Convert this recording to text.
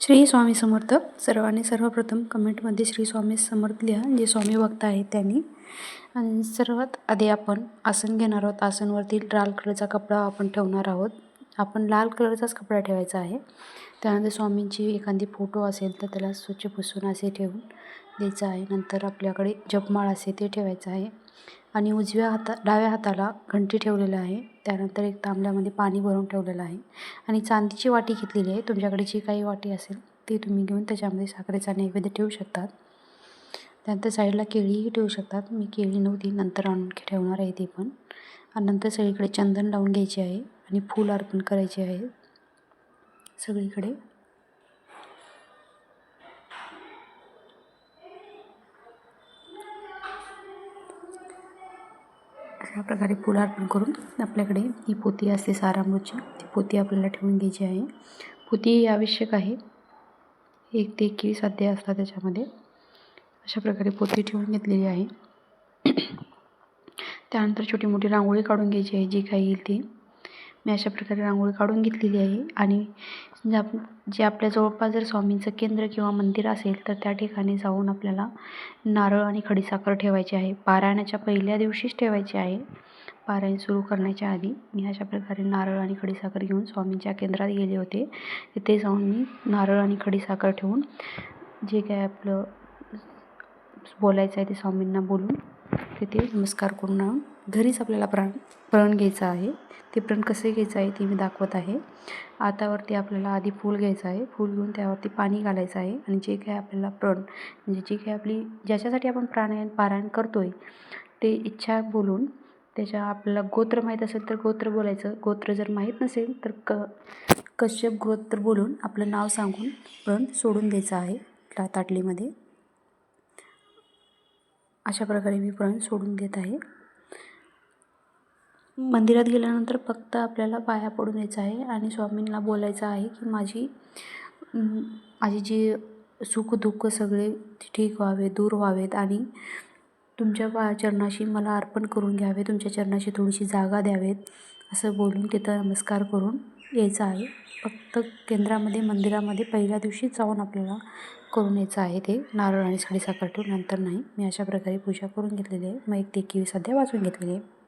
श्री स्वामी समर्थ. सर्वांनी सर्वप्रथम कमेंटमध्ये श्री स्वामी समर्थ लिहा जे स्वामी भक्त आहेत त्यांनी. आणि सर्वात आधी आपण आसन घेणार आहोत. आसनवरती लाल कलरचा कपडा आपण ठेवणार आहोत. आपण लाल कलरचाच कपडा ठेवायचा आहे. त्यानंतर स्वामींची एखादी फोटो असेल तर त्याला स्वच्छ पुसून असे ठेवून द्यायचं आहे. नंतर आपल्याकडे जपमाळ असे ते ठेवायचं आहे. आणि उजव्या हाता डाव्या हाताला घंटी ठेवलेलं आहे. त्यानंतर एक तांबल्यामध्ये पाणी भरून ठेवलेलं आहे. आणि चांदीची वाटी घेतलेली आहे. तुमच्याकडे जी काही वाटी असेल ती तुम्ही घेऊन त्याच्यामध्ये साखरेचा नैवेद्य ठेवू शकतात. त्यानंतर साईडला केळीही ठेवू शकतात. मी केळी नव्हती नंतर आणून ठेवणार आहे ती पण. आणि नंतर सगळीकडे चंदन लावून घ्यायचे आहे. आणि फूल अर्पण करायचे आहे. सगळीकडे अशा प्रकारे फुलं अर्पण करून आपल्याकडे ही पोती असते सारामृतची. ती पोती आपल्याला ठेवून घ्यायची आहे. पोती ही आवश्यक आहे. एक ते एकवीस अध्याय असतात त्याच्यामध्ये. अशा प्रकारे पोती ठेवून घेतलेली आहे. त्यानंतर छोटी मोठी रांगोळी काढून घ्यायची आहे जी काही येईल ती. मी अशा प्रकारे रांगोळी काढून घेतलेली आहे. आणि ज्या जे आपल्या जवळपास जर स्वामींचं केंद्र किंवा मंदिर असेल तर त्या ठिकाणी जाऊन आपल्याला नारळ आणि खडीसाखर ठेवायची आहे. पारायणाच्या पहिल्या दिवशीच ठेवायची आहे. पारायण सुरू करण्याच्या आधी मी अशा प्रकारे नारळ आणि खडीसाखर घेऊन स्वामींच्या केंद्रात गेले होते. तिथे जाऊन मी नारळ आणि खडीसाखर ठेवून जे काय आपलं बोलायचं आहे ते स्वामींना बोलून तिथे नमस्कार करून घरीच आपल्याला प्राण प्रण घ्यायचं आहे. ते प्रण कसे घ्यायचं आहे ते मी दाखवत आहे. आतावरती आपल्याला आधी फूल घ्यायचं आहे. फूल घेऊन त्यावरती पाणी घालायचं आहे आणि जे काय आपल्याला प्रण म्हणजे जी काही आपली ज्याच्यासाठी आपण प्राणायाम पारायण करतो आहे ते इच्छा बोलून त्याच्या आपल्याला गोत्र माहीत असेल तर गोत्र बोलायचं. गोत्र जर माहीत नसेल तर क कश्यप गोत्र बोलून आपलं नाव सांगून प्रण सोडून द्यायचं आहे ताटलीमध्ये अशा प्रकारे मी प्रण सोडून देत आहे. मंदिरात गेल्यानंतर फक्त आपल्याला पाया पडून यायचं आहे आणि स्वामींना बोलायचं आहे की माझी माझी जी सुखदुःख सगळे ठीक व्हावे दूर व्हावेत आणि तुमच्या पा चरणाशी मला अर्पण करून घ्यावे तुमच्या चरणाशी थोडीशी जागा द्यावेत असं बोलून तिथं नमस्कार करून यायचं आहे. फक्त केंद्रामध्ये मंदिरामध्ये पहिल्या दिवशी जाऊन आपल्याला करून यायचं आहे ते नारळ आणि साखर ठेवून नंतर नाही. मी अशा प्रकारे पूजा करून घेतलेली आहे. मग एक ते सध्या वाचून घेतलेली आहे.